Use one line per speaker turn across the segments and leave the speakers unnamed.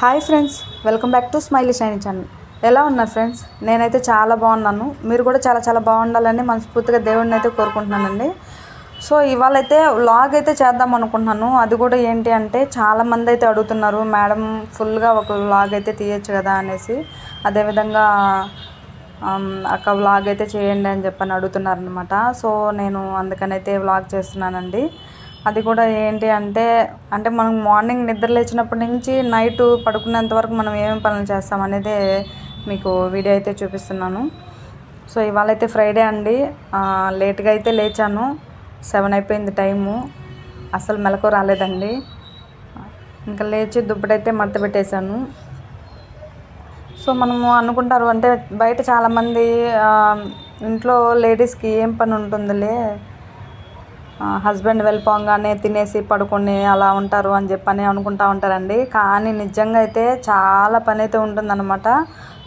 Hi friends welcome back to smiley shiny channel. ఎలా ఉన్నారు friends? నేనైతే చాలా బాగున్నాను. మీరు కూడా చాలా చాలా బాగుండాలని మనస్ఫూర్తిగా దేవుడిని అయితే కోరుకుంటున్నానండి. సో ఇవాళ అయితే వ్లాగ్ అయితే చేద్దాం అనుకుంటున్నాను. అది కూడా ఏంటి అంటే చాలామంది అయితే అడుగుతున్నారు మేడం ఫుల్గా ఒక వ్లాగ్ అయితే తీయచ్చు కదా అనేసి. అదేవిధంగా అక్క వ్లాగ్ అయితే చేయండి అని చెప్పని అడుగుతున్నారనమాట సో నేను అందుకనైతే వ్లాగ్ చేస్తున్నానండి. అది కూడా ఏంటి అంటే అంటే మనం మార్నింగ్ నిద్ర లేచినప్పటి నుంచి నైట్ పడుకునేంత వరకు మనం ఏమేమి పనులు చేస్తాం అనేది మీకు వీడియో అయితే చూపిస్తున్నాను. సో ఇవాళ అయితే ఫ్రైడే అండి లేట్గా అయితే లేచాను. సెవెన్ అయిపోయింది టైము. అసలు మెలకు రాలేదండి. ఇంకా లేచి దుప్పటైతే మడత పెట్టేశాను. సో మనము అనుకుంటారు అంటే బయట చాలామంది ఇంట్లో లేడీస్కి ఏం పని ఉంటుందిలే? హస్బెండ్ వెళ్ళిపోగానే తినేసి పడుకొని అలా ఉంటారు అని చెప్పని అనుకుంటా ఉంటారండి. కానీ నిజంగా అయితే చాలా పని అయితే ఉంటుందన్నమాట.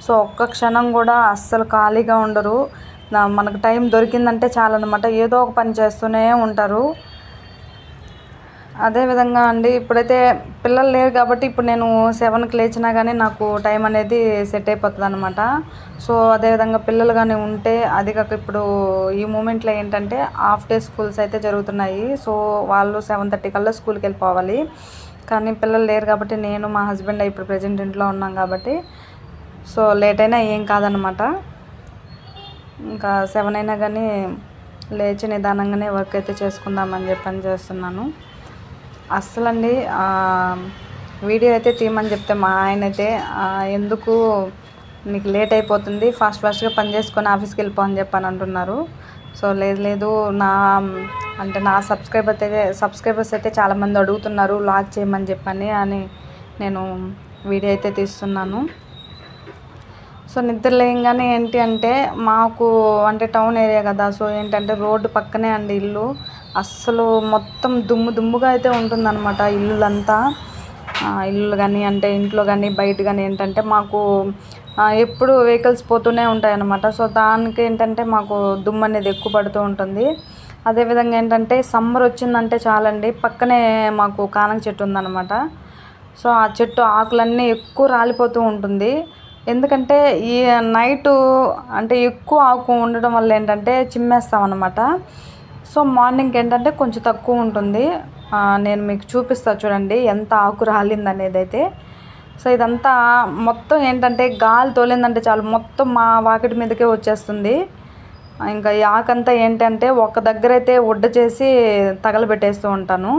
సో ఒక్క క్షణం కూడా అస్సలు ఖాళీగా ఉండరు. మనకు టైం దొరికిందంటే చాలన్నమాట. ఏదో ఒక పని చేస్తూనే ఉంటారు. అదేవిధంగా అండి ఇప్పుడైతే పిల్లలు లేరు కాబట్టి ఇప్పుడు నేను సెవెన్కి లేచినా కానీ నాకు టైం అనేది సెట్ అయిపోతుంది అనమాట సో అదేవిధంగా పిల్లలు కానీ ఉంటే అది కాక ఇప్పుడు ఈ మూమెంట్లో ఏంటంటే హాఫ్ డే స్కూల్స్ అయితే జరుగుతున్నాయి. సో వాళ్ళు సెవెన్ థర్టీ కల్లా స్కూల్కి వెళ్ళిపోవాలి. కానీ పిల్లలు లేరు కాబట్టి నేను మా హస్బెండ్ ఇప్పుడు ప్రజెంట్ ఇంట్లో ఉన్నాం కాబట్టి సో లేట్ అయినా ఏం కాదనమాట ఇంకా సెవెన్ అయినా కానీ లేచి నిదానంగానే వర్క్ అయితే చేసుకుందామని చెప్పని చేస్తున్నాను. అస్సలండి వీడియో అయితే తీయమని చెప్తే మా ఆయన అయితే ఎందుకు నీకు లేట్ అయిపోతుంది ఫాస్ట్ ఫాస్ట్గా పని చేసుకొని ఆఫీస్కి వెళ్ళిపో అని చెప్పని అంటున్నారు. సో లేదు లేదు నా అంటే నా సబ్స్క్రైబర్ అయితే సబ్స్క్రైబర్స్ అయితే చాలామంది అడుగుతున్నారు లాక్ చేయమని చెప్పని అని నేను వీడియో అయితే తీస్తున్నాను. సో నిద్ర లేయంగానే ఏంటి అంటే మాకు అంటే టౌన్ ఏరియా కదా సో ఏంటంటే రోడ్డు పక్కనే అండి ఇల్లు. అస్సలు మొత్తం దుమ్ము దుమ్ముగా అయితే ఉంటుందన్నమాట ఇల్లులంతా. ఇల్లు కానీ అంటే ఇంట్లో కానీ బయట కానీ ఏంటంటే మాకు ఎప్పుడు వెహికల్స్ పోతూనే ఉంటాయి అన్నమాట సో దానికి ఏంటంటే మాకు దుమ్ము అనేది ఎక్కువ పడుతూ ఉంటుంది. అదేవిధంగా ఏంటంటే సమ్మర్ వచ్చిందంటే చాలండి పక్కనే మాకు కానక చెట్టు ఉందన్నమాట. సో ఆ చెట్టు ఆకులన్నీ ఎక్కువ రాలిపోతూ ఉంటుంది. ఎందుకంటే ఈ నైటు అంటే ఎక్కువ ఆకు ఉండడం వల్ల ఏంటంటే చిమ్మేస్తాం అన్నమాట సో మార్నింగ్ ఏంటంటే కొంచెం తక్కువ ఉంటుంది. నేను మీకు చూపిస్తా చూడండి ఎంత ఆకు రాలింది అనేది అయితే. సో ఇదంతా మొత్తం ఏంటంటే గాలి తోలిందంటే చాలు. మొత్తం మా వాకిటి మీదకే వచ్చేస్తుంది. ఇంకా ఈ ఆకంతా ఏంటంటే ఒక దగ్గర అయితే ఉడ్డ చేసి తగలబెట్టేస్తూ ఉంటాను.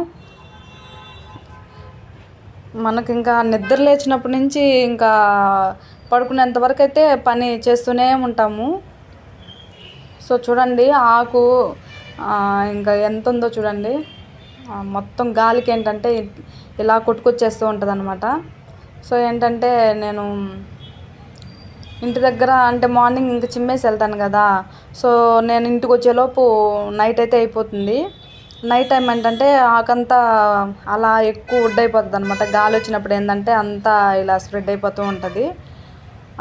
మనకి ఇంకా నిద్ర లేచినప్పటి నుంచి ఇంకా పడుకునేంత వరకు అయితే పని చేస్తూనే ఉంటాము. సో చూడండి ఆకు ఇంకా ఎంత ఉందో చూడండి మొత్తం గాలికి ఏంటంటే ఇలా కొట్టుకొచ్చేస్తూ ఉంటుంది అనమాట సో ఏంటంటే నేను ఇంటి దగ్గర అంటే మార్నింగ్ ఇంకా చిమ్మేసి వెళ్తాను కదా. సో నేను ఇంటికి వచ్చేలోపు నైట్ అయితే అయిపోతుంది. నైట్ టైం ఏంటంటే ఆకంతా అలా ఎక్కువ వుడ్ అయిపోతుంది అనమాట గాలి వచ్చినప్పుడు ఏంటంటే అంతా ఇలా స్ప్రెడ్ అయిపోతూ ఉంటుంది.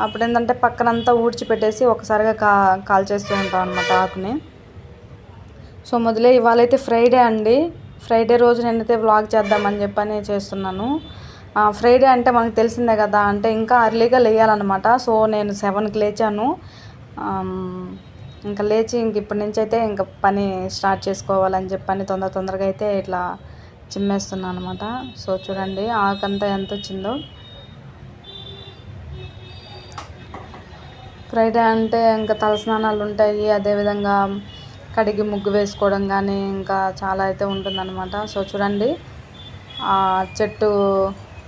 అప్పుడు ఏంటంటే పక్కనంతా ఊడ్చిపెట్టేసి ఒకసారిగా కా కాల్చేస్తూ ఉంటాం అనమాట ఆకుని. సో మొదలే ఇవాళ అయితే ఫ్రైడే అండి. ఫ్రైడే రోజు నేనైతే వ్లాగ్ చేద్దామని చెప్పని చేస్తున్నాను. ఫ్రైడే అంటే మనకు తెలిసిందే కదా అంటే ఇంకా అర్లీగా లేయాలన్నమాట. సో నేను సెవెన్కి లేచాను. ఇంకా లేచి ఇంక ఇప్పటి నుంచి అయితే ఇంకా పని స్టార్ట్ చేసుకోవాలని చెప్పని తొందర తొందరగా అయితే ఇట్లా చిమ్మేస్తున్నాను అనమాట సో చూడండి ఆకంతా ఎంత వచ్చిందో ఫ్రైడే అంటే ఇంకా తలస్నానాలు ఉంటాయి. అదేవిధంగా కడిగి ముగ్గు వేసుకోవడం కానీ ఇంకా చాలా అయితే ఉంటుందన్నమాట. సో చూడండి ఆ చెట్టు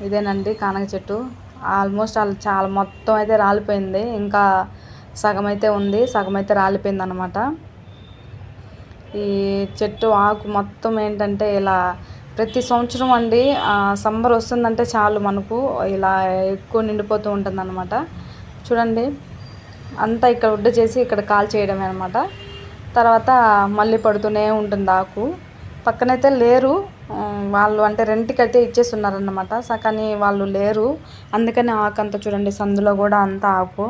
ఇదేనండి కానక చెట్టు. ఆల్మోస్ట్ వాళ్ళు చాలా మొత్తం అయితే రాలిపోయింది. ఇంకా సగం అయితే ఉంది సగం అయితే రాలిపోయింది అనమాట ఈ చెట్టు ఆకు మొత్తం ఏంటంటే ఇలా ప్రతి సంవత్సరం అండి సమ్మర్ వస్తుందంటే చాలు మనకు. ఇలా ఎక్కువ నిండిపోతూ ఉంటుంది అనమాట చూడండి అంతా ఇక్కడ ఉడ్డ చేసి ఇక్కడ కాల్ చేయడమే అనమాట తర్వాత మళ్ళీ పడుతూనే ఉంటుంది ఆకు. పక్కనైతే లేరు. వాళ్ళు అంటే రెంట్కి అయితే ఇచ్చేస్తున్నారన్నమాట. స- కానీ వాళ్ళు లేరు. అందుకని ఆకు అంతా చూడండి సందులో కూడా అంత ఆకు.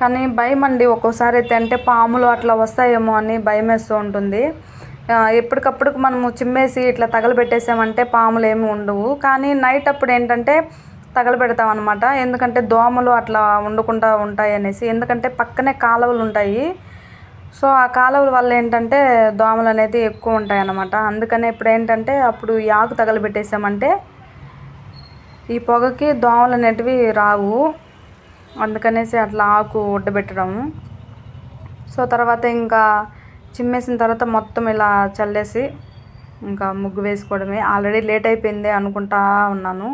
కానీ భయం అండి ఒక్కోసారి అయితే అంటే పాములు అట్లా వస్తాయేమో అని భయం వేస్తూ ఉంటుంది. ఎప్పటికప్పుడు మనము చిమ్మేసి ఇట్లా తగలబెట్టేసామంటే పాములు ఏమి ఉండవు. కానీ నైట్ అప్పుడు ఏంటంటే తగలబెడతాం అనమాట ఎందుకంటే దోమలు అట్లా ఉండకుండా ఉంటాయి అనేసి. ఎందుకంటే పక్కనే కాలువలు ఉంటాయి. సో ఆ కాలువల వల్ల ఏంటంటే దోమలు అనేది ఎక్కువ ఉంటాయి అన్నమాట అందుకనే ఇప్పుడు ఏంటంటే అప్పుడు ఈ ఆకు తగలబెట్టేసామంటే ఈ పొగకి దోమలు అనేటివి రావు. అందుకనేసి అట్లా ఆకు ఉడ్డబెట్టడము సో తర్వాత ఇంకా చిమ్మేసిన తర్వాత మొత్తం ఇలా చల్లేసి ఇంకా ముగ్గు వేసుకోవడమే. ఆల్రెడీ లేట్ అయిపోయింది అనుకుంటా ఉన్నాను.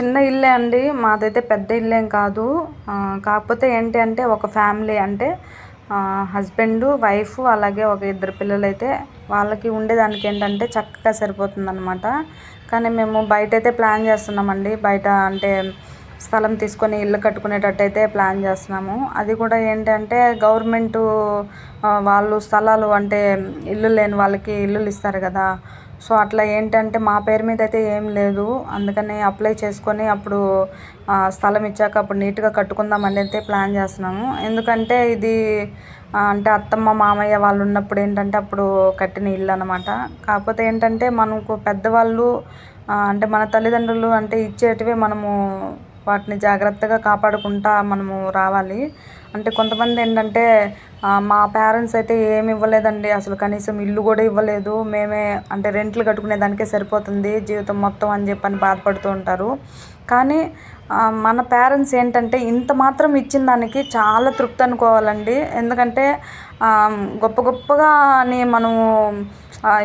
చిన్న ఇల్లే అండి. మాదైతే పెద్ద ఇల్లేం కాదు. కాకపోతే ఏంటి అంటే ఒక ఫ్యామిలీ అంటే హస్బెండ్ వైఫ్ అలాగే ఒక ఇద్దరు పిల్లలు అయితే వాళ్ళకి ఉండేదానికి ఏంటంటే చక్కగా సరిపోతుందన్నమాట. కానీ మేము బయట అయితే ప్లాన్ చేస్తున్నామండి. బయట అంటే స్థలం తీసుకొని ఇల్లు కట్టుకునేటట్టు అయితే ప్లాన్ చేస్తున్నాము. అది కూడా ఏంటంటే గవర్నమెంట్ వాళ్ళు స్థలాలు అంటే ఇల్లు లేని వాళ్ళకి ఇల్లులు ఇస్తారు కదా. సో అట్లా ఏంటంటే మా పేరు మీద అయితే ఏం లేదు. అందుకని అప్లై చేసుకొని అప్పుడు స్థలం ఇచ్చాక అప్పుడు నీట్గా కట్టుకుందాం అని అయితే ప్లాన్ చేస్తున్నాము. ఎందుకంటే ఇది అంటే అత్తమ్మ మామయ్య వాళ్ళు ఉన్నప్పుడు ఏంటంటే అప్పుడు కట్టిన ఇల్లు అనమాట కాకపోతే ఏంటంటే మనకు పెద్దవాళ్ళు అంటే మన తల్లిదండ్రులు అంటే ఇచ్చేటివే మనము వాటిని జాగ్రత్తగా కాపాడుకుంటా మనము రావాలి. అంటే కొంతమంది ఏంటంటే మా పేరెంట్స్ అయితే ఏమి ఇవ్వలేదండి. అసలు కనీసం ఇల్లు కూడా ఇవ్వలేదు. మేమే అంటే రెంట్లు కట్టుకునే దానికే సరిపోతుంది జీవితం మొత్తం అని చెప్పని బాధపడుతూ ఉంటారు. కానీ మన పేరెంట్స్ ఏంటంటే ఇంత మాత్రం ఇచ్చిన దానికి చాలా తృప్తి అనుకోవాలండి. ఎందుకంటే గొప్ప గొప్పగా అని మనం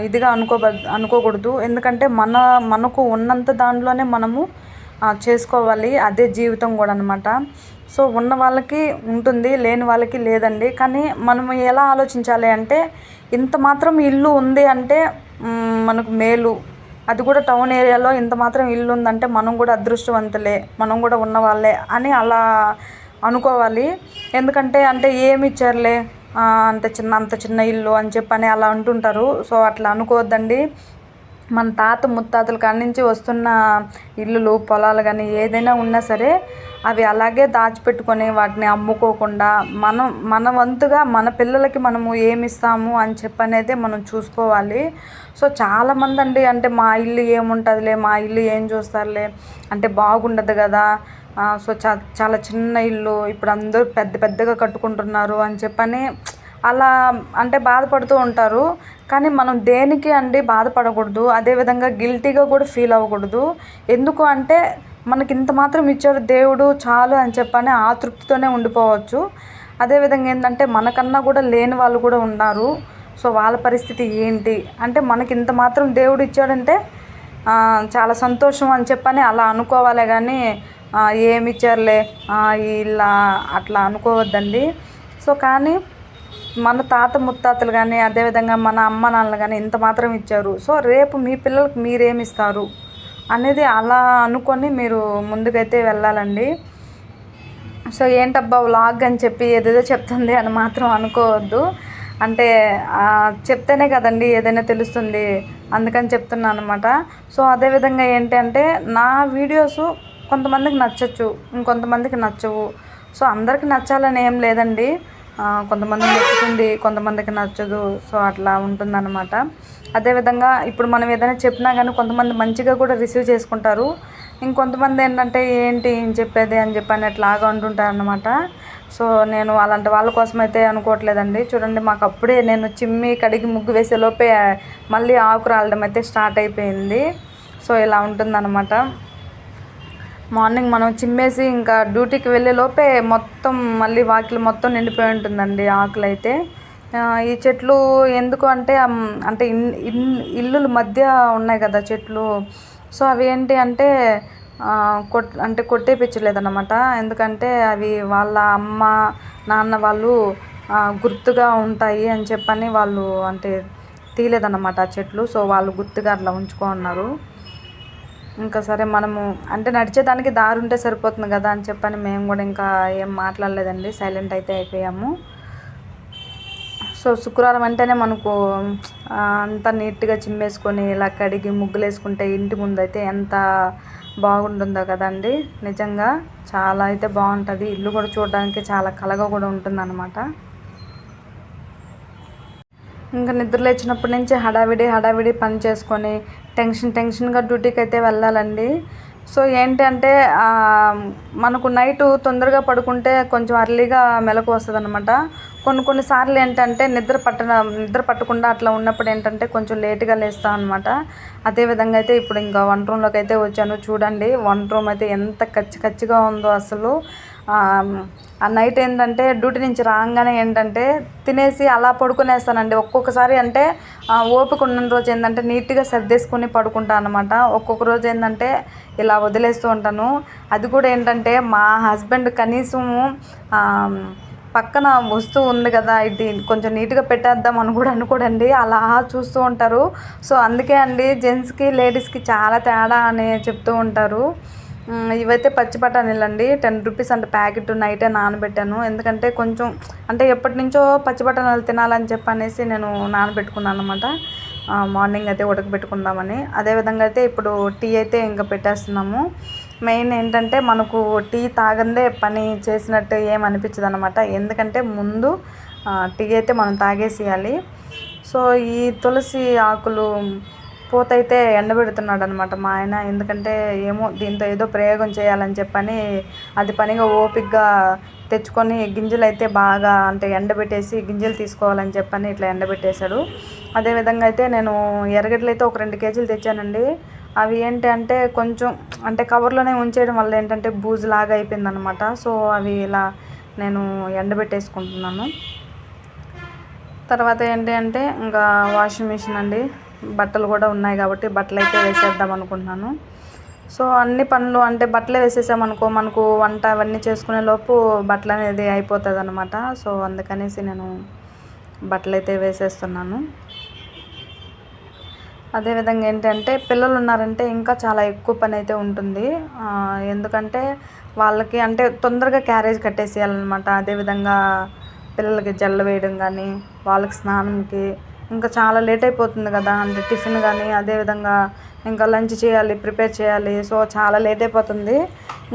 ఇదిగా అనుకోబ అనుకోకూడదు. ఎందుకంటే మన మనకు ఉన్నంత దాంట్లోనే మనము చేసుకోవాలి. అదే జీవితం కూడా అనమాట సో ఉన్న వాళ్ళకి ఉంటుంది లేని వాళ్ళకి లేదండి. కానీ మనం ఎలా ఆలోచించాలి అంటే ఇంత మాత్రం ఇల్లు ఉంది అంటే మనకు మేలు. అది కూడా టౌన్ ఏరియాలో ఇంత మాత్రం ఇల్లు ఉందంటే మనం కూడా అదృష్టవంతులే మనం కూడా ఉన్నవాళ్ళే అని అలా అనుకోవాలి. ఎందుకంటే అంటే ఏమి ఇచ్చారులే? అంత చిన్న అంత చిన్న ఇల్లు అని చెప్పని అలా అంటుంటారు. సో అట్లా అనుకోవద్దండి. మన తాత ముత్తాతల కాడి నుంచి వస్తున్న ఇల్లులు పొలాలు కానీ ఏదైనా ఉన్నా సరే అవి అలాగే దాచిపెట్టుకొని వాటిని అమ్ముకోకుండా మనం మన వంతుగా మన పిల్లలకి మనము ఏమి ఇస్తాము అని చెప్పనేది మనం చూసుకోవాలి. సో చాలామంది అండి అంటే మా ఇల్లు ఏముంటుందిలే మా ఇల్లు ఏం చూస్తారులే అంటే బాగుండదు కదా. సో చా చాలా చిన్న ఇల్లు ఇప్పుడు అందరూ పెద్ద పెద్దగా కట్టుకుంటున్నారు అని చెప్పని అలా అంటే బాధపడుతూ ఉంటారు. కానీ మనం దేనికి అండి బాధపడకూడదు? అదేవిధంగా గిల్టీగా కూడా ఫీల్ అవ్వకూడదు. ఎందుకు అంటే మనకి ఇంత మాత్రం ఇచ్చాడు దేవుడు చాలు అని చెప్పని ఆ తృప్తితోనే ఉండిపోవచ్చు అదేవిధంగా ఏంటంటే మనకన్నా కూడా లేని వాళ్ళు కూడా ఉన్నారు. సో వాళ్ళ పరిస్థితి ఏంటి? అంటే మనకి ఇంత మాత్రం దేవుడు ఇచ్చాడంటే చాలా సంతోషం అని చెప్పని అలా అనుకోవాలే కానీ ఏమి ఇచ్చారులే? ఇలా అట్లా అనుకోవద్దండి. సో కానీ మన తాత ముత్తాతలు కానీ అదేవిధంగా మన అమ్మ నాన్నలు కానీ ఇంత మాత్రం ఇచ్చారు. సో రేపు మీ పిల్లలకు మీరేమి ఇస్తారు అనేది అలా అనుకొని మీరు ముందుకైతే వెళ్ళాలండి. సో ఏంటబ్బా వ్లాగ్ అని చెప్పి ఏదేదో చెప్తుంది అని మాత్రం అనుకోవద్దు. అంటే చెప్తేనే కదండి ఏదైనా తెలుస్తుంది అందుకని చెప్తున్నాను అనమాట సో అదేవిధంగా ఏంటంటే నా వీడియోస్ కొంతమందికి నచ్చచ్చు ఇంకొంతమందికి నచ్చవు. సో అందరికి నచ్చాలని ఏం లేదండి. కొంతమంది నచ్చుతుంది కొంతమందికి నచ్చదు. సో అట్లా ఉంటుందన్నమాట. అదేవిధంగా ఇప్పుడు మనం ఏదైనా చెప్పినా కానీ కొంతమంది మంచిగా కూడా రిసీవ్ చేసుకుంటారు. ఇంకొంతమంది ఏంటంటే ఏంటి ఏం చెప్పేది? అని చెప్పి అని అట్లాగా అనమాట సో నేను అలాంటి వాళ్ళ కోసం అయితే అనుకోవట్లేదండి. చూడండి మాకు అప్పుడే నేను చిమ్మి కడిగి ముగ్గు వేసే లోపే మళ్ళీ ఆకు రాలడం అయితే స్టార్ట్ అయిపోయింది. సో ఇలా ఉంటుందన్నమాట. మార్నింగ్ మనం చిమ్మేసి ఇంకా డ్యూటీకి వెళ్ళే లోపే మొత్తం మళ్ళీ వాకిలి మొత్తం నిండిపోయి ఉంటుందండి ఆకులు అయితే ఈ చెట్లు ఎందుకు అంటే అంటే ఇన్ ఇన్ ఇల్లుల మధ్య ఉన్నాయి కదా చెట్లు. సో అవి ఏంటి అంటే కొట్ అంటే కొట్టేపించలేదన్నమాట ఎందుకంటే అవి వాళ్ళ అమ్మ నాన్న వాళ్ళు గుర్తుగా ఉంటాయి అని చెప్పని వాళ్ళు అంటే తీయలేదన్నమాట ఆ చెట్లు. సో వాళ్ళు గుర్తుగా అట్లా ఉంచుకో ఉన్నారు ఇంకా సరే మనము అంటే నడిచేదానికి దారి ఉంటే సరిపోతుంది కదా అని చెప్పని మేము కూడా ఇంకా ఏం మాట్లాడలేదండి. సైలెంట్ అయితే అయిపోయాము. సో శుక్రవారం అంటేనే మనకు అంత అంతా నీట్గా చిమ్మేసుకొని ఇలా కడిగి ముగ్గులు వేసుకుంటే ఇంటి ముందు అయితే ఎంత బాగుంటుందో కదండి. నిజంగా చాలా అయితే బాగుంటుంది. ఇల్లు కూడా చూడడానికి చాలా కలగా కూడా ఉంటుందన్నమాట. ఇంకా నిద్ర లేచినప్పటి నుంచి హడావిడి హడావిడి పని చేసుకొని టెన్షన్ టెన్షన్గా డ్యూటీకి అయితే వెళ్ళాలండి. సో ఏంటంటే మనకు నైట్ తొందరగా పడుకుంటే కొంచెం అర్లీగా మెలకు వస్తుంది అనమాట కొన్ని కొన్నిసార్లు ఏంటంటే నిద్ర పట్టన నిద్ర పట్టకుండా అట్లా ఉన్నప్పుడు ఏంటంటే కొంచెం లేట్గా లేస్తాం అనమాట అదేవిధంగా అయితే ఇప్పుడు ఇంకా వంట రూమ్లోకి అయితే వచ్చాను. చూడండి వంట రూమ్ అయితే ఎంత కచ్చి కచ్చిగా ఉందో అసలు. ఆ, నైట్ ఏంటంటే డ్యూటీ నుంచి రాగానే ఏంటంటే తినేసి అలా పడుకునేస్తానండి. ఒక్కొక్కసారి అంటే ఓపిక ఉన్న రోజు ఏంటంటే నీట్గా సర్దేసుకుని పడుకుంటాను అనమాట ఒక్కొక్క రోజు ఏంటంటే ఇలా వదిలేస్తూ ఉంటాను. అది కూడా ఏంటంటే మా హస్బెండ్ కనీసము పక్కన వస్తువు ఉంది కదా ఇది కొంచెం నీట్గా పెట్టేద్దాం అని కూడా అనుకోడండి. అలా చూస్తూ ఉంటారు. సో అందుకే అండి జెంట్స్కి లేడీస్కి చాలా తేడా అని చెప్తూ ఉంటారు. ఇవైతే పచ్చి బఠానీలు అండి టెన్ రూపీస్ అంటే ప్యాకెట్ నైటే నానబెట్టాను. ఎందుకంటే కొంచెం అంటే ఎప్పటి నుంచో పచ్చి బఠానీలు తినాలని చెప్పి అనేసి నేను నానబెట్టుకున్నాను అనమాట మార్నింగ్ అయితే ఉడకబెట్టుకుందామని. అదేవిధంగా అయితే ఇప్పుడు టీ అయితే ఇంకా పెట్టేస్తున్నాము. మెయిన్ ఏంటంటే మనకు టీ తాగందే పని చేసినట్టు ఏమనిపించదు అనమాట ఎందుకంటే ముందు టీ అయితే మనం తాగేసేయాలి. సో ఈ తులసి ఆకులు పోతైతే ఎండబెడుతున్నాడు అనమాట మా ఆయన. ఎందుకంటే ఏమో దీంతో ఏదో ప్రయోగం చేయాలని చెప్పని అది పనిగా ఓపిగ్గా తెచ్చుకొని గింజలు అయితే బాగా అంటే ఎండబెట్టేసి గింజలు తీసుకోవాలని చెప్పని ఇట్లా ఎండబెట్టేశాడు. అదేవిధంగా అయితే నేను ఎర్రగడ్డలు అయితే ఒక రెండు కేజీలు తెచ్చానండి. అవి ఏంటి అంటే కొంచెం అంటే కవర్లోనే ఉంచేయడం వల్ల ఏంటంటే బూజు లాగా అయిపోయిందనమాట. సో అవి ఇలా నేను ఎండబెట్టేసుకుంటున్నాను. తర్వాత ఏంటి అంటే ఇంకా వాషింగ్ మిషన్ అండి. బట్టలు కూడా ఉన్నాయి కాబట్టి బట్టలు అయితే వేసేద్దాం అనుకుంటున్నాను. సో అన్ని పనులు అంటే బట్టలే వేసేసామనుకో మనకు వంట అవన్నీ చేసుకునే లోపు బట్టలు అనేది అయిపోతుంది అనమాట సో అందుకనేసి నేను బట్టలు అయితే వేసేస్తున్నాను. అదేవిధంగా ఏంటంటే పిల్లలు ఉన్నారంటే ఇంకా చాలా ఎక్కువ పని అయితే ఉంటుంది. ఎందుకంటే వాళ్ళకి అంటే తొందరగా క్యారేజ్ కట్టేసేయాలన్నమాట. అదేవిధంగా పిల్లలకి జల్ల వేయడం కానీ వాళ్ళకి స్నానంకి ఇంకా చాలా లేట్ అయిపోతుంది కదా అంటే టిఫిన్ కానీ అదేవిధంగా ఇంకా లంచ్ చేయాలి ప్రిపేర్ చేయాలి. సో చాలా లేట్ అయిపోతుంది.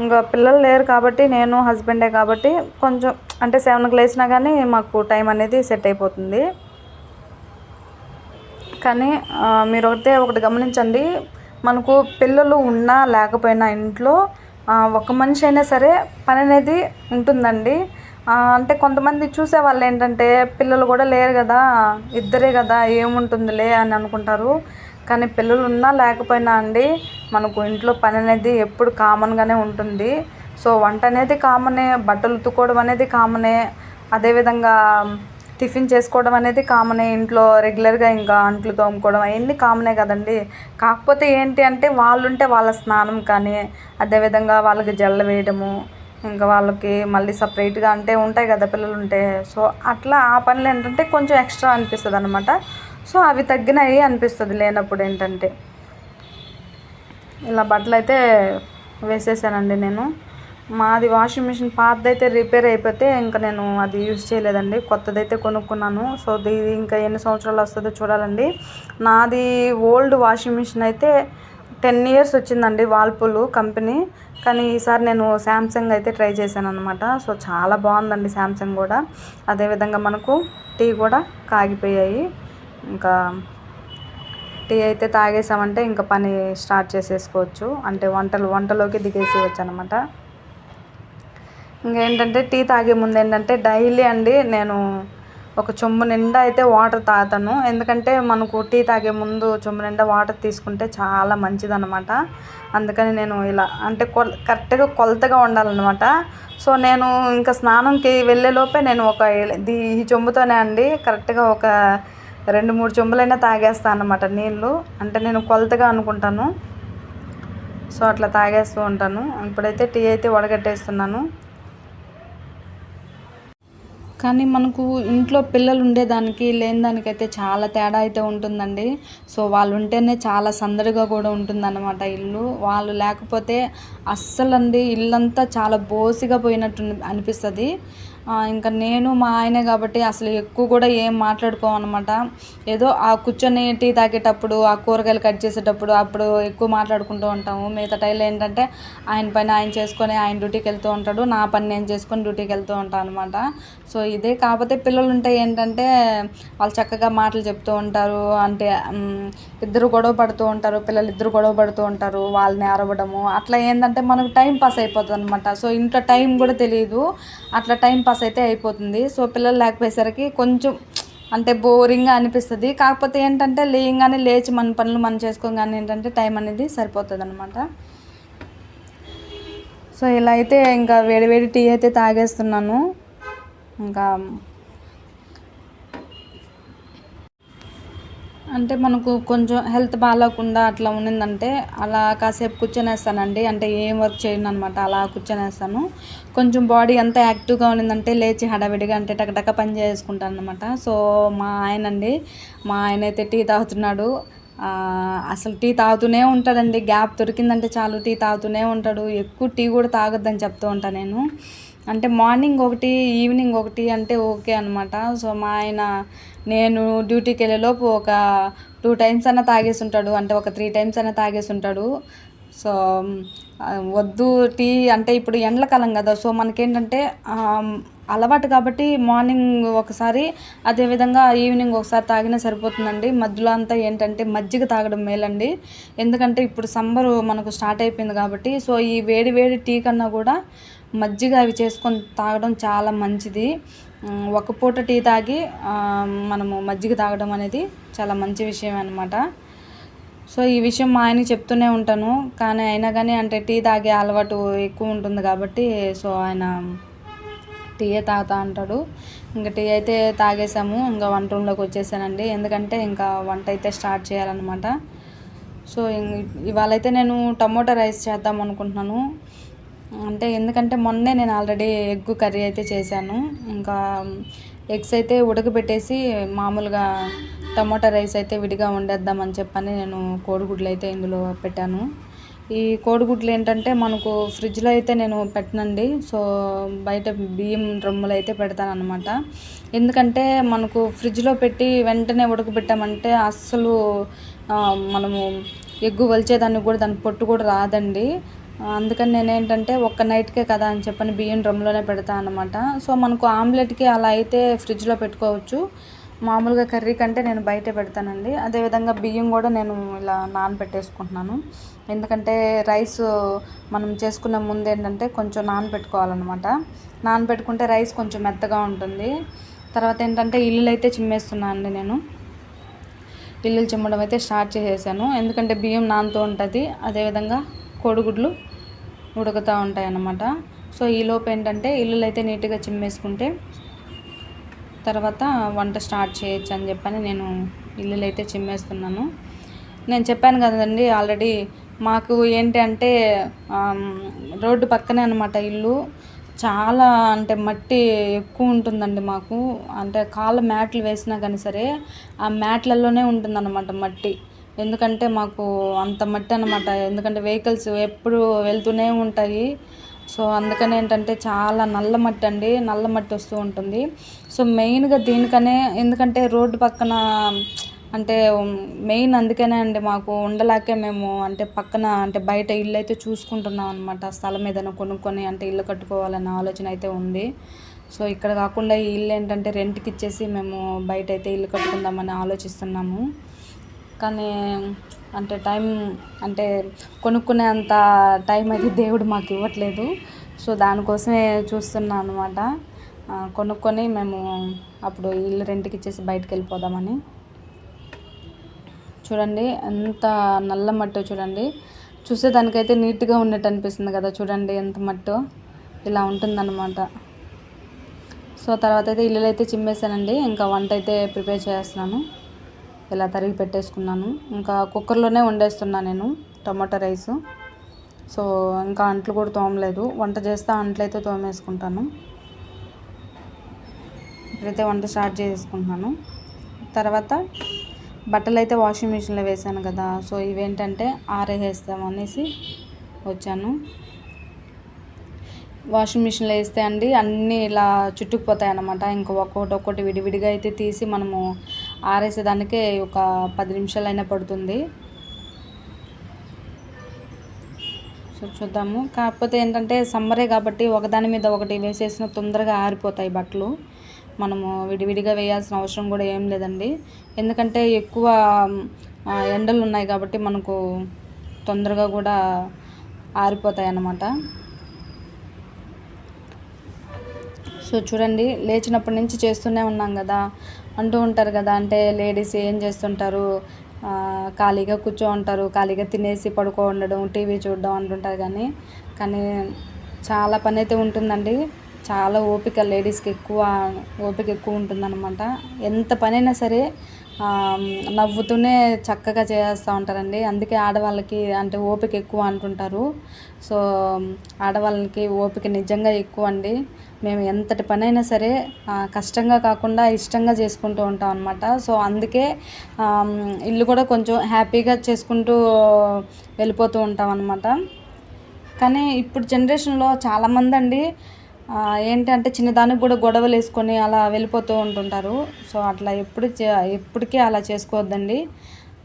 ఇంకా పిల్లలు లేరు కాబట్టి నేను హస్బెండే కాబట్టి కొంచెం అంటే సెవెన్కి లేచినా కానీ మాకు టైం అనేది సెట్ అయిపోతుంది. కానీ మీరు ఒకటే ఒకటి గమనించండి. మనకు పిల్లలు ఉన్నా లేకపోయినా ఇంట్లో ఒక మనిషి అయినా సరే పని అనేది ఉంటుందండి. అంటే కొంతమంది చూసే వాళ్ళు ఏంటంటే పిల్లలు కూడా లేరు కదా ఇద్దరే కదా ఏముంటుందిలే అని అనుకుంటారు. కానీ పిల్లలు ఉన్నా లేకపోయినా అండి మనకు ఇంట్లో పని అనేది ఎప్పుడు కామన్గానే ఉంటుంది. సో వంట అనేది కామనే బట్టలు ఉతుక్కోవడం అనేది కామనే అదేవిధంగా టిఫిన్ చేసుకోవడం అనేది కామనే ఇంట్లో రెగ్యులర్గా ఇంకా అంట్లు తోముకోవడం అవన్నీ కామనే కదండి. కాకపోతే ఏంటి అంటే వాళ్ళుంటే వాళ్ళ స్నానం కానీ అదేవిధంగా వాళ్ళకి జల్ల వేయడము ఇంకా వాళ్ళకి మళ్ళీ సపరేట్గా అంటే ఉంటాయి కదా పిల్లలు ఉంటే. సో అట్లా ఆ పనులు ఏంటంటే కొంచెం ఎక్స్ట్రా అనిపిస్తుంది అనమాట సో అవి తగ్గినాయి అనిపిస్తుంది లేనప్పుడు ఏంటంటే. ఇలా బట్టలు అయితే వేసేసానండి నేను. మాది వాషింగ్ మిషన్ పాతదైతే రిపేర్ అయిపోతే ఇంకా నేను అది యూజ్ చేయలేదండి. కొత్తదైతే కొనుక్కున్నాను. సో ఇది ఇంకా ఎన్ని సంవత్సరాలు వస్తుందో చూడాలండి. నాది ఓల్డ్ వాషింగ్ మిషన్ అయితే టెన్ ఇయర్స్ వచ్చిందండి వాల్పూల్ కంపెనీ. కానీ ఈసారి నేను శాంసంగ్ అయితే ట్రై చేశాను అనమాట సో చాలా బాగుందండి శాంసంగ్ కూడా. అదేవిధంగా మనకు టీ కూడా కాగిపోయాయి. ఇంకా టీ అయితే తాగేసామంటే ఇంకా పని స్టార్ట్ చేసేసుకోవచ్చు. అంటే వంటలు వంటలోకి దిగేసేయచ్చు అనమాట ఇంకేంటంటే టీ తాగే ముందు ఏంటంటే డైలీ అండి నేను ఒక చెంబు నిండా అయితే వాటర్ తాగుతాను. ఎందుకంటే మనకు టీ తాగే ముందు చెంబు నిండా వాటర్ తీసుకుంటే చాలా మంచిదన్నమాట. అందుకని నేను ఇలా అంటే కొల్ కరెక్ట్గా కొలతగా ఉండాలన్నమాట. సో నేను ఇంకా స్నానంకి వెళ్ళే లోపే నేను ఒక దీ ఈ చెంబుతోనే అండి కరెక్ట్గా ఒక రెండు మూడు చెంబులైనా తాగేస్తాను అన్నమాట నీళ్ళు. అంటే నేను కొలతగా అనుకుంటాను. సో అట్లా తాగేస్తూ ఉంటాను. ఇప్పుడైతే టీ అయితే వడగట్టేస్తున్నాను. కానీ మనకు ఇంట్లో పిల్లలు ఉండేదానికి లేని దానికైతే చాలా తేడా అయితే ఉంటుందండి. సో వాళ్ళు ఉంటేనే చాలా సందడిగా కూడా ఉంటుందన్నమాట ఇల్లు. వాళ్ళు లేకపోతే అస్సలండి ఇల్లంతా చాలా బోసిగా పోయినట్టు అనిపిస్తుంది. ఇంకా నేను మా ఆయనే కాబట్టి అసలు ఎక్కువ కూడా ఏం మాట్లాడుకోమన్నమాట ఏదో ఆ కూర్చొని టీ తాగేటప్పుడు ఆ కూరగాయలు కట్ చేసేటప్పుడు అప్పుడు ఎక్కువ మాట్లాడుకుంటూ ఉంటాము. మిగతా టైలు ఏంటంటే ఆయన పని ఆయన చేసుకొని ఆయన డ్యూటీకి వెళ్తూ ఉంటాడు నా పని నేను చేసుకొని డ్యూటీకి వెళ్తూ ఉంటాను అనమాట సో ఇదే కాకపోతే పిల్లలు ఉంటే ఏంటంటే వాళ్ళు చక్కగా మాటలు చెప్తూ ఉంటారు. అంటే ఇద్దరు గొడవ పడుతూ ఉంటారు. పిల్లలు ఇద్దరు గొడవ పడుతూ ఉంటారు. వాళ్ళని అరవడము. అట్లా ఏంటంటే మనకు టైం పాస్ అయిపోతుంది అనమాట సో ఇంట్లో టైం కూడా తెలియదు అట్లా టైం పాస్ అయితే అయిపోతుంది. సో పిల్లలు లేకపోయేసరికి కొంచెం అంటే బోరింగ్గా అనిపిస్తుంది. కాకపోతే ఏంటంటే లేయంగానే లేచి మన పనులు మనం చేసుకోగానే ఏంటంటే టైం అనేది సరిపోతుంది అనమాట సో ఇలా అయితే ఇంకా వేడి వేడి టీ అయితే తాగేస్తున్నాను. ఇంకా అంటే మనకు కొంచెం హెల్త్ బాగాలేకుండా అట్లా ఉన్నిందంటే అలా కాసేపు కూర్చొనేస్తానండి. అంటే ఏం వర్క్ చేయను అనమాట అలా కూర్చొనేస్తాను. కొంచెం బాడీ అంతా యాక్టివ్గా ఉన్నిందంటే లేచి హడావిడిగా అంటే టకటక పని చేసుకుంటాను అనమాట సో మా ఆయన అండి మా ఆయన అయితే టీ తాగుతున్నాడు. అసలు టీ తాగుతూనే ఉంటాడండి. గ్యాప్ దొరికిందంటే చాలు టీ తాగుతూనే ఉంటాడు. ఎక్కువ టీ కూడా తాగొద్దని చెప్తూ ఉంటాను నేను. అంటే మార్నింగ్ ఒకటి ఈవినింగ్ ఒకటి అంటే ఓకే అనమాట సో మా ఆయన నేను డ్యూటీకి వెళ్ళేలోపు ఒక టూ టైమ్స్ అన్న తాగేసి ఉంటాడు. అంటే ఒక త్రీ టైమ్స్ అన్న తాగేసి ఉంటాడు. సో వద్దు టీ అంటే ఇప్పుడు ఎండలకాలం కదా. సో మనకేంటంటే అలవాటు కాబట్టి మార్నింగ్ ఒకసారి అదేవిధంగా ఈవినింగ్ ఒకసారి తాగినా సరిపోతుందండి. మధ్యలో అంతా ఏంటంటే మజ్జిగ తాగడం మేలండి. ఎందుకంటే ఇప్పుడు సమ్మర్ మనకు స్టార్ట్ అయిపోయింది కాబట్టి సో ఈ వేడి వేడి టీ కన్నా కూడా మజ్జిగ అవి చేసుకొని తాగడం చాలా మంచిది. ఒక పూట టీ తాగి మనము మజ్జిగ తాగడం అనేది చాలా మంచి విషయం అనమాట సో ఈ విషయం మా ఆయనకి చెప్తూనే ఉంటాను. కానీ అయినా కానీ అంటే టీ తాగే అలవాటు ఎక్కువ ఉంటుంది కాబట్టి సో ఆయన టీయే తాగుతా అంటాడు. ఇంకా టీ అయితే తాగేసాము ఇంకా వంట రూమ్లోకి వచ్చేసానండి. ఎందుకంటే ఇంకా వంట అయితే స్టార్ట్ చేయాలన్నమాట. సో ఇవాళ అయితే నేను టమోటా రైస్ చేద్దాం అనుకుంటున్నాను. అంటే ఎందుకంటే మొన్నే నేను ఆల్రెడీ ఎగ్ కర్రీ అయితే చేశాను. ఇంకా ఎగ్స్ అయితే ఉడకబెట్టేసి మామూలుగా టమోటా రైస్ అయితే విడిగా వండేద్దామని చెప్పని నేను కోడిగుడ్లు అయితే ఇందులో పెట్టాను. ఈ కోడిగుడ్లు ఏంటంటే మనకు ఫ్రిడ్జ్లో అయితే నేను పెట్టనండి. సో బయట బియ్యం డ్రమ్ములు అయితే పెడతాను అనమాట ఎందుకంటే మనకు ఫ్రిడ్జ్లో పెట్టి వెంటనే ఉడకబెట్టామంటే అస్సలు మనము ఎగ్గు వలిచేదానికి కూడా దాని పొట్టు కూడా రాదండి. అందుకని నేనేంటంటే ఒక్క నైట్కే కదా అని చెప్పని బియ్యం డ్రమ్లోనే పెడతాను అనమాట సో మనకు ఆమ్లెట్కి అలా అయితే ఫ్రిడ్జ్లో పెట్టుకోవచ్చు. మామూలుగా కర్రీ కంటే నేను బయటే పెడతానండి. అదేవిధంగా బియ్యం కూడా నేను ఇలా నానబెట్టేసుకుంటున్నాను. ఎందుకంటే రైస్ మనం చేసుకునే ముందు ఏంటంటే కొంచెం నానబెట్టుకోవాలన్నమాట. నానబెట్టుకుంటే రైస్ కొంచెం మెత్తగా ఉంటుంది. తర్వాత ఏంటంటే ఇల్లులు అయితే చిమ్మేస్తున్నాను అండి నేను. ఇల్లులు చిమ్మడం అయితే స్టార్ట్ చేసేసాను. ఎందుకంటే బియ్యం నానుతూ ఉంటుంది. అదేవిధంగా కోడిగుడ్లు ఉడుకుతూ ఉంటాయి అన్నమాట సో ఈ లోపు ఏంటంటే ఇల్లులు అయితే నీట్గా చిమ్మేసుకుంటే తర్వాత వంట స్టార్ట్ చేయొచ్చు అని చెప్పని నేను ఇల్లులు అయితే చిమ్మేస్తున్నాను. నేను చెప్పాను కదండి ఆల్రెడీ మాకు ఏంటి అంటే రోడ్డు పక్కనే అనమాట ఇల్లు. చాలా అంటే మట్టి ఎక్కువ ఉంటుందండి మాకు. అంటే కాళ్ళ మ్యాట్లు వేసినా కానీ సరే ఆ మ్యాట్లలోనే ఉంటుందన్నమాట మట్టి. ఎందుకంటే మాకు అంత మట్టి అనమాట ఎందుకంటే వెహికల్స్ ఎప్పుడు వెళ్తూనే ఉంటాయి. సో అందుకని ఏంటంటే చాలా నల్ల మట్టి అండి. నల్ల మట్టి వస్తూ ఉంటుంది. సో మెయిన్గా దీనికనే ఎందుకంటే రోడ్డు పక్కన అంటే మెయిన్ అందుకనే అండి మాకు ఉండలేకే మేము అంటే పక్కన అంటే బయట ఇల్లు అయితే చూసుకుంటున్నాం అనమాట స్థలం ఏదైనా కొనుక్కొని అంటే ఇల్లు కట్టుకోవాలన్న ఆలోచన అయితే ఉంది. సో ఇక్కడ కాకుండా ఈ ఇల్లు ఏంటంటే రెంట్కి ఇచ్చేసి మేము బయట అయితే ఇల్లు కట్టుకుందామని ఆలోచిస్తున్నాము. కానీ అంటే టైం అంటే కొనుక్కునే అంత టైం అయితే దేవుడు మాకు ఇవ్వట్లేదు. సో దానికోసమే చూస్తున్నాను అనమాట కొనుక్కొని మేము అప్పుడు ఇల్లు రెంట్కి ఇచ్చేసి బయటకు వెళ్ళిపోదామని. చూడండి ఎంత నల్ల మట్టో చూడండి. చూసేదానికైతే నీట్గా ఉన్నట్టు అనిపిస్తుంది కదా చూడండి ఎంత మట్టో. ఇలా ఉంటుందన్నమాట. సో తర్వాత అయితే ఇల్లులు అయితే చిమ్మేసానండి ఇంకా వంట అయితే ప్రిపేర్ చేస్తున్నాను. ఇలా తరిగి పెట్టేసుకున్నాను. ఇంకా కుక్కర్లోనే వండేస్తున్నాను నేను టమాటా రైస్. సో ఇంకా అంట్లు కూడా తోమలేదు. వంట చేస్తే అంట్లయితే తోమేసుకుంటాను. ఇప్పుడైతే వంట స్టార్ట్ చేసుకుంటున్నాను తర్వాత బట్టలు అయితే వాషింగ్ మిషన్లో వేసాను కదా. సో ఇవేంటంటే ఆరేసేస్తాం అనేసి వచ్చాను. వాషింగ్ మిషన్లో వేస్తే అండి అన్నీ ఇలా చుట్టుకుపోతాయి అన్నమాట ఇంకా ఒక్కొక్కటి ఒక్కొక్కటి విడివిడిగా అయితే తీసి మనము ఆరేసేదానికే ఒక పది నిమిషాలైనా పడుతుంది. సో చూద్దాము. కాకపోతే ఏంటంటే సమ్మరే కాబట్టి ఒకదాని మీద ఒకటి వేసేసిన తొందరగా ఆరిపోతాయి బట్టలు. మనము విడివిడిగా వేయాల్సిన అవసరం కూడా ఏం లేదండి. ఎందుకంటే ఎక్కువ ఎండలు ఉన్నాయి కాబట్టి మనకు తొందరగా కూడా ఆరిపోతాయి అన్నమాట. సో చూడండి లేచినప్పటి నుంచి చేస్తూనే ఉన్నాం కదా. అంటూ ఉంటారు కదా అంటే లేడీస్ ఏం చేస్తుంటారు? ఖాళీగా కూర్చో ఉంటారు ఖాళీగా తినేసి పడుకో ఉండడం టీవీ చూడడం అంటుంటారు కానీ కానీ చాలా పని అయితే ఉంటుందండి. చాలా ఓపిక లేడీస్కి ఎక్కువ ఓపిక ఎక్కువ ఉంటుందన్నమాట. ఎంత పనైనా సరే నవ్వుతూనే చక్కగా చేస్తూ ఉంటారండి. అందుకే ఆడవాళ్ళకి అంటే ఓపిక ఎక్కువ అంటుంటారు. సో ఆడవాళ్ళకి ఓపిక నిజంగా ఎక్కువ అండి. మేము ఎంతటి పనైనా సరే కష్టంగా కాకుండా ఇష్టంగా చేసుకుంటూ ఉంటాం అనమాట సో అందుకే ఇల్లు కూడా కొంచెం హ్యాపీగా చేసుకుంటూ వెళ్ళిపోతూ ఉంటాం అనమాట కానీ ఇప్పుడు జనరేషన్లో చాలామంది అండి ఏంటంటే చిన్నదానికి కూడా గొడవలు వేసుకొని అలా వెళ్ళిపోతూ ఉంటుంటారు. సో అట్లా ఎప్పుడు చే- ఎప్పటికీ అలా చేసుకోవద్దండి.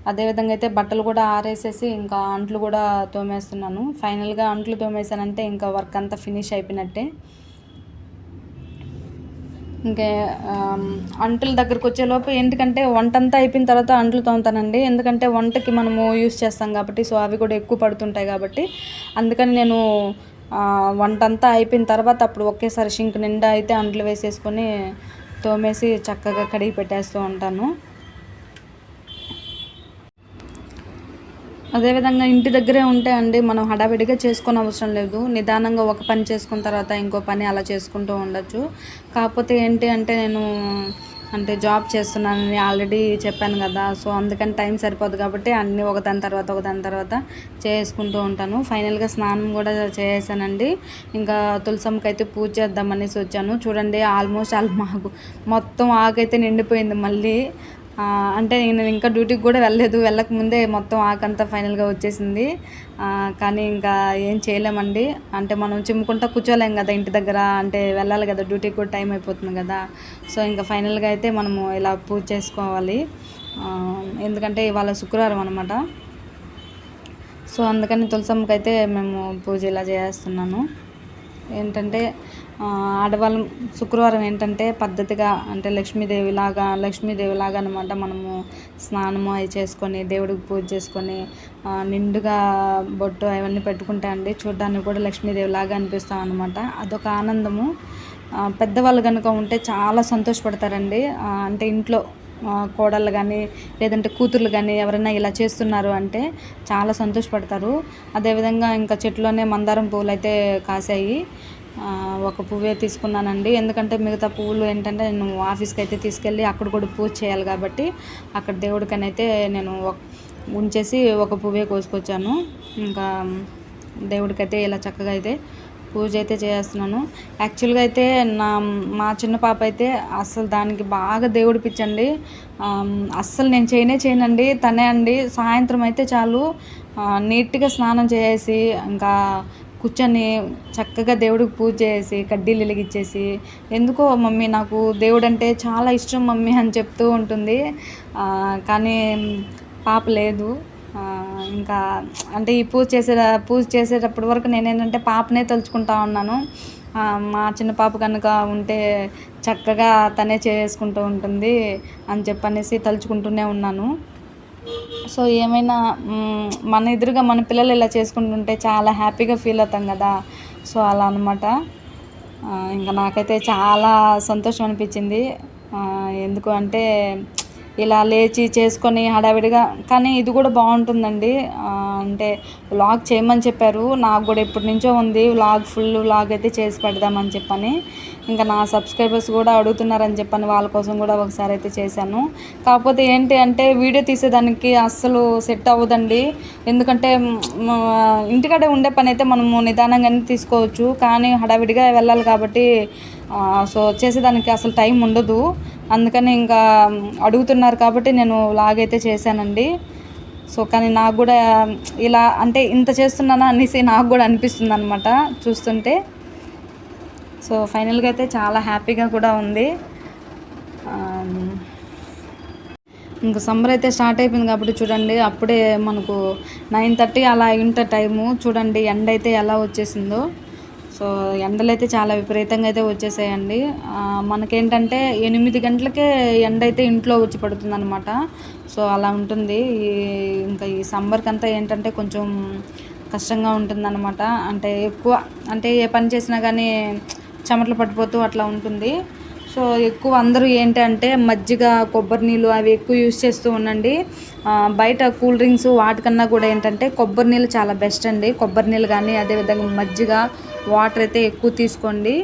అదేవిధంగా అయితే బట్టలు కూడా ఆరేసేసి ఇంకా అంట్లు కూడా తోమేస్తున్నాను. ఫైనల్గా అంట్లు తోమేసానంటే ఇంకా వర్క్ అంతా ఫినిష్ అయిపోయినట్టే. ఇంకా అంటుల దగ్గరకు వచ్చేలోపు ఎందుకంటే వంట అంతా అయిపోయిన తర్వాత అంట్లు తోముతానండి. ఎందుకంటే వంటకి మనము యూస్ చేస్తాం కాబట్టి సో అవి కూడా ఎక్కువ పడుతుంటాయి కాబట్టి. అందుకని నేను వంట అంతా అయిపోయిన తర్వాత అప్పుడు ఒకేసారి షింక్ నిండా అయితే అంట్లు వేసేసుకొని తోమేసి చక్కగా కడిగి పెట్టేస్తూ ఉంటాను. అదేవిధంగా ఇంటి దగ్గరే ఉంటే అండి మనం హడావిడిగా చేసుకొని అవసరం లేదు. నిదానంగా ఒక పని చేసుకున్న తర్వాత ఇంకో పని అలా చేసుకుంటూ ఉండొచ్చు. కాకపోతే ఏంటి అంటే నేను అంటే జాబ్ చేస్తున్నానని ఆల్రెడీ చెప్పాను కదా సో అందుకని టైం సరిపోదు కాబట్టి అన్నీ ఒకదాని తర్వాత ఒక దాని తర్వాత చేసుకుంటూ ఉంటాను. ఫైనల్గా స్నానం కూడా చేసానండి ఇంకా తులసమ్మకి అయితే పూజ చేద్దామనేసి వచ్చాను. చూడండి ఆల్మోస్ట్ ఆల్ మాకు మొత్తం ఆకైతే నిండిపోయింది మళ్ళీ. అంటే నేను ఇంకా డ్యూటీకి కూడా వెళ్ళలేదు. వెళ్ళక ముందే మొత్తం ఆకంతా ఫైనల్గా వచ్చేసింది. కానీ ఇంకా ఏం చేయలేమండి. అంటే మనం చిమ్ముకుంటా కూర్చోలేం కదా ఇంటి దగ్గర. అంటే వెళ్ళాలి కదా డ్యూటీకి కూడా టైం అయిపోతుంది కదా. సో ఇంకా ఫైనల్గా అయితే మనము ఇలా పూజ చేసుకోవాలి. ఎందుకంటే ఇవాళ శుక్రవారం అనమాట సో అందుకని తులసమ్మకైతే అయితే మేము పూజ ఇలా చేస్తున్నాను. ఏంటంటే ఆడవాళ్ళం శుక్రవారం ఏంటంటే పద్ధతిగా అంటే లక్ష్మీదేవిలాగా లక్ష్మీదేవిలాగా అనమాట మనము స్నానము అవి చేసుకొని దేవుడికి పూజ చేసుకొని నిండుగా బొట్టు అవన్నీ పెట్టుకుంటే అండి చూడడానికి కూడా లక్ష్మీదేవిలాగా అనిపిస్తాం అనమాట అదొక ఆనందము. పెద్దవాళ్ళు కనుక ఉంటే చాలా సంతోషపడతారండి. అంటే ఇంట్లో కోడళ్ళు కానీ లేదంటే కూతుర్లు కానీ ఎవరైనా ఇలా చేస్తున్నారు అంటే చాలా సంతోషపడతారు. అదేవిధంగా ఇంకా చెట్లోనే మందారం పువ్వులు అయితే కాసాయి ఒక పువ్వే తీసుకున్నానండి. ఎందుకంటే మిగతా పువ్వులు ఏంటంటే నేను ఆఫీస్కి అయితే తీసుకెళ్ళి అక్కడ కూడా పూజ చేయాలి కాబట్టి అక్కడ దేవుడికనైతే నేను ఉంచేసి ఒక పువ్వే కోసుకొచ్చాను. ఇంకా దేవుడికైతే ఇలా చక్కగా అయితే పూజ అయితే చేస్తున్నాను. యాక్చువల్గా అయితే నా మా చిన్న పాప అయితే అస్సలు దానికి బాగా దేవుడి పిచ్చండి. అస్సలు నేను చేయనే చేయనండి. తనే అండి. సాయంత్రం అయితే చాలు. నీట్గా స్నానం చేసి ఇంకా కూర్చొని చక్కగా దేవుడికి పూజ చేసి కడ్డీలు వెలిగించేసి ఎందుకో మమ్మీ నాకు దేవుడు అంటే చాలా ఇష్టం మమ్మీ అని చెప్తూ ఉంటుంది. కానీ పాప లేదు. ఇంకా అంటే ఈ పూజ చేసే పూజ చేసేటప్పటి వరకు నేను ఏంటంటే పాపనే తలుచుకుంటా ఉన్నాను. మా చిన్న పాప కనుక ఉంటే చక్కగా తనే చేసుకుంటూ ఉంటుంది అని చెప్పనేసి తలుచుకుంటూనే ఉన్నాను. సో ఏమైనా మన ఎదురుగా మన పిల్లలు ఇలా చేసుకుంటుంటే చాలా హ్యాపీగా ఫీల్ అవుతాం కదా. సో అలా అనమాట ఇంకా నాకైతే చాలా సంతోషం అనిపించింది. ఎందుకు అంటే ఇలా లేచి చేసుకొని హడావిడిగా కానీ ఇది కూడా బాగుంటుందండి. అంటే వ్లాగ్ చేయమని చెప్పారు. నాకు కూడా ఎప్పటి నుంచో ఉంది. వ్లాగ్ ఫుల్ వ్లాగ్ అయితే చేసి పెడదామని చెప్పని. ఇంకా నా సబ్స్క్రైబర్స్ కూడా అడుగుతున్నారని చెప్పని వాళ్ళ కోసం కూడా ఒకసారి అయితే చేశాను. కాకపోతే ఏంటి అంటే వీడియో తీసేదానికి అస్సలు సెట్ అవ్వదండి. ఎందుకంటే ఇంటికాడే ఉండే పని అయితే మనము నిదానంగానే తీసుకోవచ్చు. కానీ హడావిడిగా వెళ్ళాలి కాబట్టి సో చేసేదానికి అసలు టైం ఉండదు. అందుకని ఇంకా అడుగుతున్నారు కాబట్టి నేను లాగైతే చేశానండి. సో కానీ నాకు కూడా ఇలా అంటే ఇంత చేస్తున్నానా అనేసి నాకు కూడా అనిపిస్తుంది అనమాట చూస్తుంటే. సో ఫైనల్గా అయితే చాలా హ్యాపీగా కూడా ఉంది. ఇంకా సమ్మర్ అయితే స్టార్ట్ అయిపోయింది కాబట్టి చూడండి అప్పుడే మనకు నైన్ థర్టీ అలా అయింట టైము. చూడండి ఎండ అయితే ఎలా వచ్చేసిందో. సో ఎండలు అయితే చాలా విపరీతంగా అయితే వచ్చేసాయండి. మనకేంటంటే ఎనిమిది గంటలకే ఎండ అయితే ఇంట్లో వచ్చి పడుతుంది అనమాట సో అలా ఉంటుంది. ఈ ఇంకా ఈ సమ్మర్కి అంతా ఏంటంటే కొంచెం కష్టంగా ఉంటుందన్నమాట. అంటే ఎక్కువ అంటే ఏ పని చేసినా కానీ చెమటలు పడిపోతూ అట్లా ఉంటుంది. సో ఎక్కువ అందరూ ఏంటంటే మజ్జిగ కొబ్బరి నీళ్ళు అవి ఎక్కువ యూస్ చేస్తూ ఉండండి. బయట కూల్ డ్రింక్స్ వాటికన్నా కూడా ఏంటంటే కొబ్బరి నీళ్ళు చాలా బెస్ట్ అండి. కొబ్బరి నీళ్ళు కానీ అదేవిధంగా మజ్జిగ వాటర్ అయితే ఎక్కువ తీసుకోండి.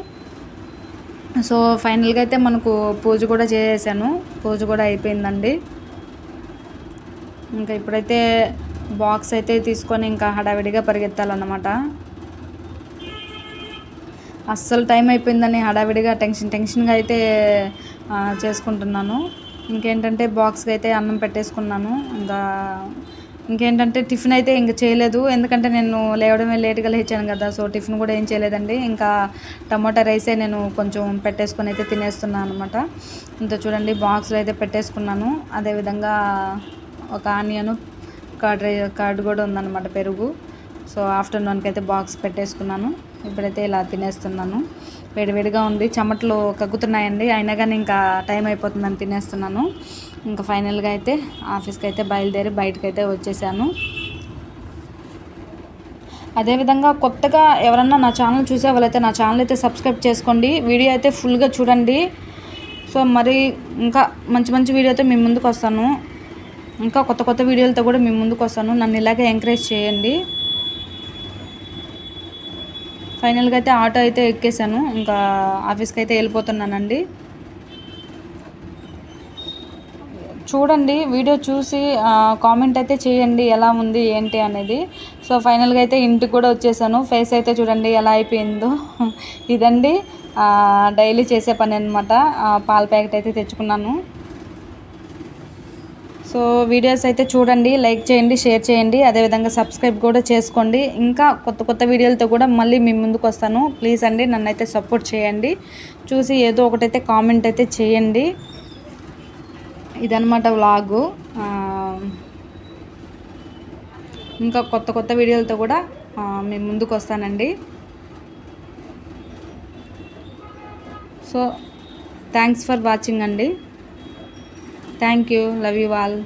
సో ఫైనల్గా అయితే మనకు పూజ కూడా చేసేసాను. పూజ కూడా అయిపోయిందండి. ఇంకా ఇప్పుడైతే బాక్స్ అయితే తీసుకొని ఇంకా హడావిడిగా పరిగెత్తాలన్నమాట. అస్సలు టైం అయిపోయిందని హడావిడిగా టెన్షన్ టెన్షన్గా అయితే చేసుకుంటున్నాను. ఇంకేంటంటే బాక్స్కి అయితే అన్నం పెట్టేసుకున్నాను. ఇంకా ఇంకేంటంటే టిఫిన్ అయితే ఇంక చేయలేదు. ఎందుకంటే నేను లేవడమే లేట్గా లేచాను కదా సో టిఫిన్ కూడా ఏం చేయలేదండి. ఇంకా టమాటా రైసే నేను కొంచెం పెట్టేసుకొని అయితే తినేస్తున్నాను అనమాట ఇంత చూడండి బాక్స్లో అయితే పెట్టేసుకున్నాను. అదేవిధంగా ఒక ఆనియన్ కర్డ్ రై కర్డ్ కూడా ఉందన్నమాట పెరుగు. సో ఆఫ్టర్నూన్కి అయితే బాక్స్ పెట్టేసుకున్నాను. ఇప్పుడైతే ఇలా తినేస్తున్నాను. వేడివేడిగా ఉంది. చెమటలు కగ్గుతున్నాయండి అయినా కానీ ఇంకా టైం అయిపోతుందని తినేస్తున్నాను. ఇంకా ఫైనల్గా అయితే ఆఫీస్కి అయితే బయలుదేరి బయటకు అయితే వచ్చేసాను. అదేవిధంగా కొత్తగా ఎవరన్నా నా ఛానల్ చూసే వాళ్ళైతే నా ఛానల్ అయితే సబ్స్క్రైబ్ చేసుకోండి. వీడియో అయితే ఫుల్గా చూడండి. సో మరి ఇంకా మంచి మంచి వీడియోతో మీ ముందుకు వస్తాను. ఇంకా కొత్త కొత్త వీడియోలతో కూడా మీ ముందుకు వస్తాను. నన్ను ఇలాగే ఎంకరేజ్ చేయండి. ఫైనల్గా అయితే ఆటో అయితే ఎక్కేసాను. ఇంకా ఆఫీస్కి అయితే వెళ్ళిపోతున్నానండి. చూడండి వీడియో చూసి కామెంట్ అయితే చేయండి ఎలా ఉంది ఏంటి అనేది. సో ఫైనల్గా అయితే ఇంటికి కూడా వచ్చేసాను. ఫేస్ అయితే చూడండి ఎలా అయిపోయిందో. ఇదండి డైలీ చేసే పని అనమాట పాల ప్యాకెట్ అయితే తెచ్చుకున్నాను. సో వీడియోస్ అయితే చూడండి లైక్ చేయండి షేర్ చేయండి. అదేవిధంగా సబ్స్క్రైబ్ కూడా చేసుకోండి. ఇంకా కొత్త కొత్త వీడియోలతో కూడా మళ్ళీ మీ ముందుకు వస్తాను. ప్లీజ్ అండి నన్ను అయితే సపోర్ట్ చేయండి. చూసి ఏదో ఒకటైతే కామెంట్ అయితే చేయండి. ఇదనమాట వ్లాగు. ఇంకా కొత్త కొత్త వీడియోలతో కూడా మేము ముందుకు వస్తానండి సో థ్యాంక్స్ ఫర్ వాచింగ్ అండి. Thank you love you all